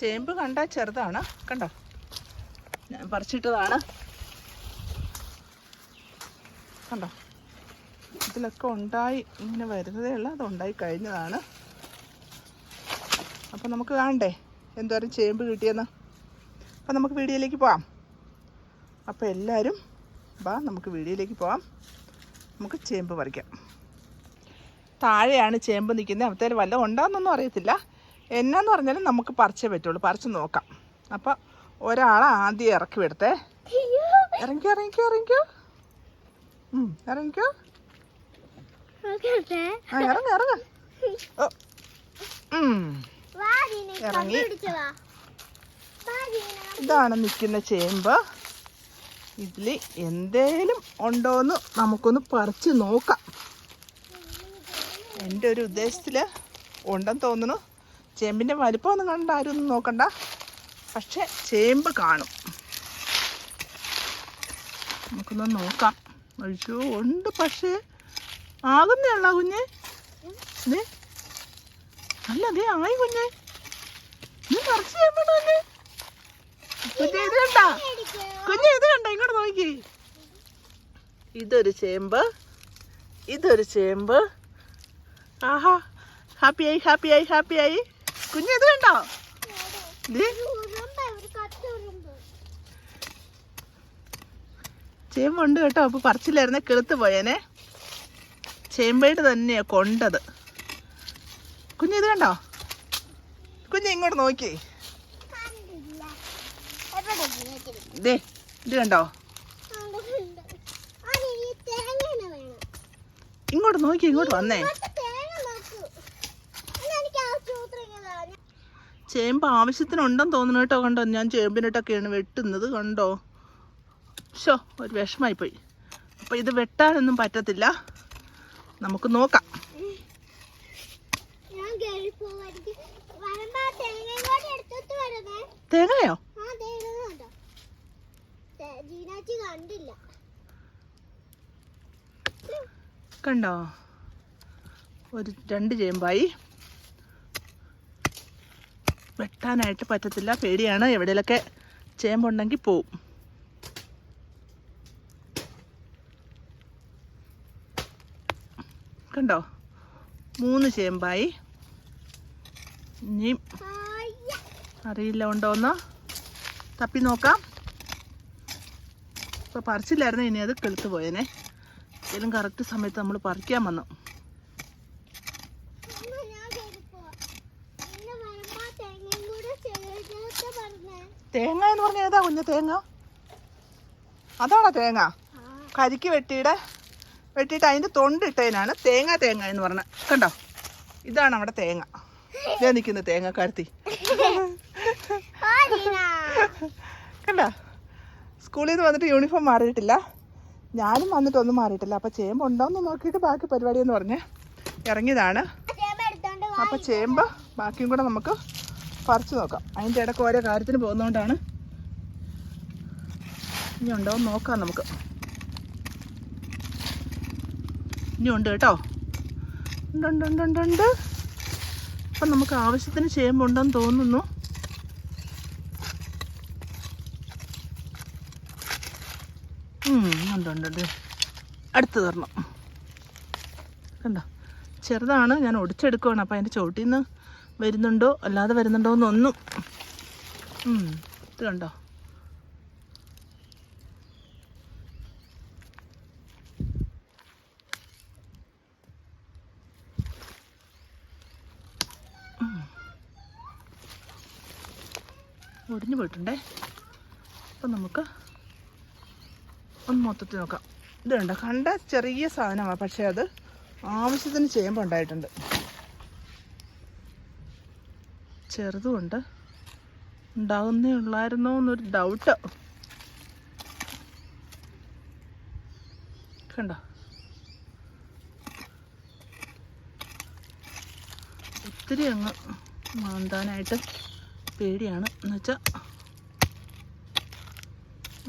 ചേമ്പ് കണ്ട ചെറുതാണ്. കണ്ടോ? ഞാൻ പറിച്ചിട്ടതാണ്. കണ്ടോ? ഇതിലൊക്കെ ഉണ്ടായി ഇങ്ങനെ വരുന്നതേ ഉള്ളൂ. അത് ഉണ്ടായി കഴിഞ്ഞതാണ്. അപ്പം നമുക്ക് കാണണ്ടേ? എന്തോരം ചേമ്പ് കിട്ടിയെന്ന്? അപ്പം നമുക്ക് വീഡിയോയിലേക്ക് പോവാം. അപ്പോൾ എല്ലാവരും വാ നമുക്ക് വീഡിയോയിലേക്ക് പോവാം. നമുക്ക് ചേമ്പ് പറിക്കാം. താഴെയാണ് ചേമ്പ് നിൽക്കുന്നത്. അവിടുത്തെ വല്ലതും ഉണ്ടാകുന്നൊന്നും അറിയത്തില്ല. എന്നാന്ന് പറഞ്ഞാലും നമുക്ക് പറിച്ചേ പറ്റുള്ളൂ. പറിച്ച് നോക്കാം. അപ്പോൾ ഒരാളെ ആദ്യം ഇറക്കി വിടത്തെ ഇറങ്ങിക്കോ ഇറങ്ങിക്കോ ഇറങ്ങിക്കോ. ഉം, ഇറങ്ങിക്കോ. ആ ഇറങ്ങ ഇറങ്ങ. ഇറങ്ങി. ഇതാണ് നിൽക്കുന്ന ചേമ്പ്. ഇതിൽ എന്തേലും ഉണ്ടോയെന്ന് നമുക്കൊന്ന് പറിച്ച് നോക്കാം. എന്റെ ഒരു ഉദ്ദേശത്തിൽ ഉണ്ടെന്ന് തോന്നുന്നു. ചേമ്പിന്റെ വലിപ്പമൊന്നും കണ്ട ആരും ഒന്നും നോക്കണ്ട. പക്ഷെ ചേമ്പ് കാണും. നമുക്കൊന്ന് നോക്കാം. അയ്യോ ഉണ്ട് പക്ഷേ. ആകുന്നേയുള്ള കുഞ്ഞെ. ദേ. അല്ല അതേ ആയി കുഞ്ഞെ. നീ ഇത് കണ്ട? കുഞ്ഞെ ഇത് കണ്ട? ഇങ്ങോട്ട് നോക്കി. ഇതൊരു ചേമ്പ്. ഇതൊരു ചേമ്പ്. ആഹാ. ഹാപ്പിയായി ഹാപ്പിയായി ഹാപ്പിയായി. കുഞ്ഞ് ഇത് കണ്ടോ? ചേമ്പുണ്ട് കേട്ടോ അപ്പൊ പറിച്ചില്ലായിരുന്നെ കെളുത്ത് പോയേനെ. ചേമ്പേട്ട് തന്നെയാ കൊണ്ടത്. കുഞ്ഞ് ഇത് കണ്ടോ? കുഞ്ഞ് ഇങ്ങോട്ട് നോക്കി. ദേ ഇത് കണ്ടോ? ഇങ്ങോട്ട് നോക്കി ഇങ്ങോട്ട് വന്നേ. ചേമ്പ് ആവശ്യത്തിനുണ്ടെന്ന് തോന്നുന്നു കേട്ടോ കണ്ടോ? ഞാൻ ചേമ്പിനിട്ടൊക്കെയാണ് വെട്ടുന്നത് കണ്ടോ? ഷോ ഒരു വിഷമായി പോയി അപ്പോൾ ഇത് വെട്ടാനൊന്നും പറ്റത്തില്ല. നമുക്ക് നോക്കാം. തേങ്ങയും കണ്ടോ? ഒരു രണ്ട് ചേമ്പായി. വെട്ടാനായിട്ട് പറ്റത്തില്ല. പേടിയാണ്. എവിടെയൊക്കെ ചേമ്പുണ്ടെങ്കിൽ പോവും. കണ്ടോ? മൂന്ന് ചേമ്പായി. അയ്യ. അറിയില്ല ഉണ്ടോന്ന്. തപ്പി നോക്കാം. ഇപ്പോൾ പറിച്ചില്ലായിരുന്നു. ഇനി അത് കെളുത്ത് പോയേനെ. എന്തെങ്കിലും കറക്റ്റ് സമയത്ത് നമ്മൾ പറിക്കാൻ വന്നു എന്നാ ഞാൻ കേറി പോവാം. പിന്നെ വരുമ്പോ ആ തേങ്ങയും കൂടെ ചേർത്ത് പറഞ്ഞേ തേങ്ങ എന്ന് പറഞ്ഞാൽ ഏതാ കുഞ്ഞു തേങ്ങ? അതാണോ തേങ്ങ? കരിക്ക് വെട്ടിയുടെ വെട്ടിയിട്ട് അതിന്റെ തൊണ്ടിട്ടതിനാണ് തേങ്ങ തേങ്ങ എന്ന് പറഞ്ഞത് കണ്ടോ? ഇതാണ് നമ്മുടെ തേങ്ങ. ഇതേ നിൽക്കുന്ന തേങ്ങ കരുത്തി കണ്ടോ? സ്കൂളിൽ നിന്ന് വന്നിട്ട് യൂണിഫോം മാറിയിട്ടില്ല. ഞാനും വന്നിട്ടൊന്നും മാറിയിട്ടില്ല. അപ്പോൾ ചേമ്പ് ഉണ്ടോയെന്ന് നോക്കിയിട്ട് ബാക്കി പരിപാടി എന്ന് പറഞ്ഞ് ഇറങ്ങിയതാണ്. അപ്പോൾ ചേമ്പ് ബാക്കിയും കൂടെ നമുക്ക് പറിച്ചു നോക്കാം. അതിന്റെ ഇടയ്ക്ക് ഓരോ കാര്യത്തിന് പോകുന്നതുകൊണ്ടാണ് ഇനി ഉണ്ടോ നോക്കാം നമുക്ക്. ഇനി ഉണ്ട് കേട്ടോ. ഉണ്ട് ഉണ്ട് ഉണ്ട് ഉണ്ട് ഉണ്ട്. അപ്പം നമുക്ക് ആവശ്യത്തിന് ചെയ്യുമ്പോണ്ടെന്ന് തോന്നുന്നു. ഉണ്ടുണ്ടുണ്ട് ഉണ്ട് ഉണ്ട് ഉണ്ട്. അടുത്ത് തരണം. കണ്ടോ? ചെറുതാണ്. ഞാൻ ഒടിച്ചെടുക്കുവാണ്. അപ്പം അതിന്റെ ചോട്ടിൽ നിന്ന് വരുന്നുണ്ടോ? അല്ലാതെ വരുന്നുണ്ടോ എന്നൊന്നും. ഇത് കണ്ടോ. ഒടിഞ്ഞു പോയിട്ടുണ്ടേ? അപ്പം നമുക്ക് ഒന്ന് മൊത്തത്തിൽ നോക്കാം. ഇത് കണ്ടോ? കണ്ട ചെറിയ സാധനമാണ്. പക്ഷേ അത് ആവശ്യത്തിന് ചേമ്പ് ഉണ്ടായിട്ടുണ്ട്. ചെറുതുമുണ്ട് ഉണ്ടാകുന്നേ ഉള്ളായിരുന്നോ എന്നൊരു ഡൗട്ട് കണ്ടോ? ഒത്തിരി അങ്ങ് മാന്താനായിട്ട് പേടിയാണ്. എന്നുവെച്ചാൽ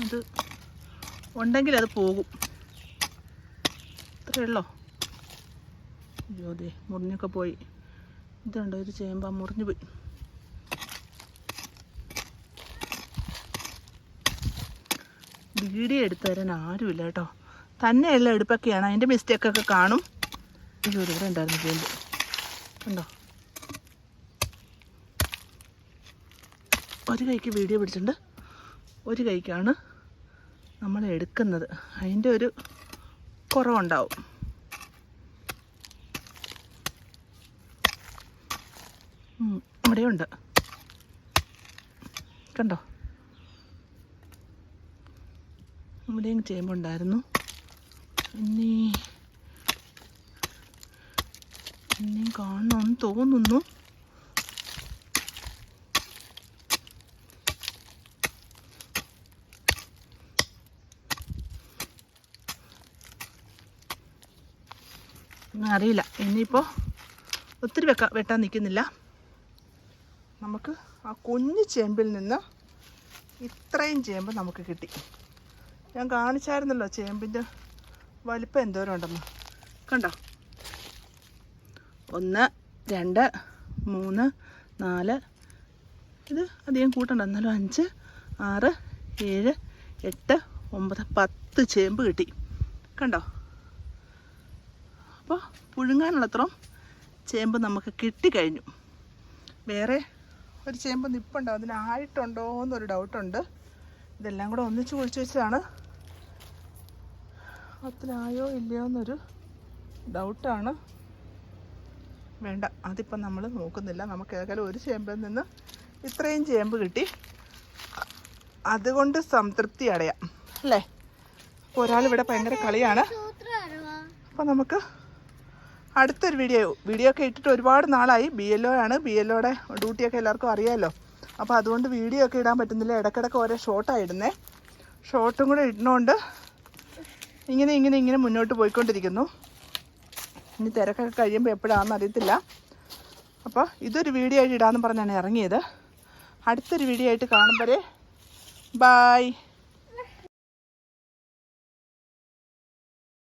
അത് ഉണ്ടെങ്കിൽ അത് പോകും. ഇത്രയേ ഉള്ളോ? അയ്യോ അതെ മുറിഞ്ഞൊക്കെ പോയി. ഇതുണ്ടോ ഇത് ചേമ്പാ മുറിഞ്ഞു പോയി. വീഡിയോ എടുത്തു തരാൻ ആരുമില്ല കേട്ടോ. തന്നെയുള്ള എടുപ്പൊക്കെയാണ്. അതിന്റെ മിസ്റ്റേക്കൊക്കെ കാണും. അയ്യോ ഇവിടെ ഉണ്ടായിരുന്നു ചേമ്പ് ഉണ്ടോ? ഒരു കൈക്ക് വീഡിയോ പിടിച്ചിട്ടുണ്ട്. ഒരു കൈക്കാണ് നമ്മൾ എടുക്കുന്നത്. അതിന്റെ ഒരു കുറവുണ്ടാവും. ഇവിടെയുണ്ട്. കണ്ടോ? ഇവിടെയും ചേമ്പുണ്ടായിരുന്നു പിന്നെ എന്നെയും കാണണമെന്ന് തോന്നുന്നു. അറിയില്ല. ഇനിയിപ്പോൾ ഒത്തിരി വെക്ക വെട്ടാൻ നിൽക്കുന്നില്ല. നമുക്ക് ആ കുഞ്ഞു ചേമ്പിൽ നിന്ന് ഇത്രയും ചേമ്പ് നമുക്ക് കിട്ടി. ഞാൻ കാണിച്ചായിരുന്നല്ലോ ചേമ്പിന്റെ വലിപ്പം എന്തോരം ഉണ്ടെന്ന് കണ്ടോ? ഒന്ന് രണ്ട് മൂന്ന് നാല്. ഇത് അധികം കൂട്ടണ്ട. എന്നാലും അഞ്ച് ആറ് ഏഴ് എട്ട് ഒമ്പത് പത്ത് ചേമ്പ് കിട്ടി. കണ്ടോ? അപ്പോൾ പുഴുങ്ങാനുള്ളത്രം ചേമ്പ് നമുക്ക് കിട്ടിക്കഴിഞ്ഞു. വേറെ ഒരു ചേമ്പ് നിപ്പുണ്ടോ. അതിനായിട്ടുണ്ടോ എന്നൊരു ഡൗട്ടുണ്ട് ഇതെല്ലാം കൂടെ ഒന്നിച്ച് കുഴിച്ച് വെച്ചതാണ്. അത്രയോ ഇല്ലയോ എന്നൊരു ഡൗട്ടാണ്. വേണ്ട അതിപ്പം നമ്മൾ നോക്കുന്നില്ല. നമുക്ക് ഏതായാലും ഒരു ചേമ്പിൽ നിന്ന് ഇത്രയും ചേമ്പ് കിട്ടി. അതുകൊണ്ട് സംതൃപ്തി അടയാം. അല്ലേ? ഒരാളിവിടെ ഭയങ്കര കളിയാണ്. അപ്പം നമുക്ക് അടുത്തൊരു വീഡിയോ വീഡിയോ ഒക്കെ ഇട്ടിട്ട് ഒരുപാട് നാളായി. ബി എൽ ഒ ആണ്. ബി എൽ ഒയുടെ ഡ്യൂട്ടിയൊക്കെ എല്ലാവർക്കും അറിയാമല്ലോ അപ്പോൾ അതുകൊണ്ട് വീഡിയോ ഒക്കെ ഇടാൻ പറ്റുന്നില്ല. ഇടയ്ക്കിടയ്ക്ക് ഓരോ ഷോർട്ടാണ് ഇടുന്നേ. ഷോർട്ടും കൂടെ ഇടുന്നതുകൊണ്ട് ഇങ്ങനെ ഇങ്ങനെ ഇങ്ങനെ മുന്നോട്ട് പോയിക്കൊണ്ടിരിക്കുന്നു. ഇനി തിരക്കൊക്കെ കഴിയുമ്പോൾ എപ്പോഴാണെന്ന് അറിയത്തില്ല. അപ്പോൾ ഇതൊരു വീഡിയോ ആയിട്ട് ഇടാമെന്ന് പറഞ്ഞാണ് ഇറങ്ങിയത്. അടുത്തൊരു വീഡിയോ ആയിട്ട് കാണുമ്പോൾ ബായ്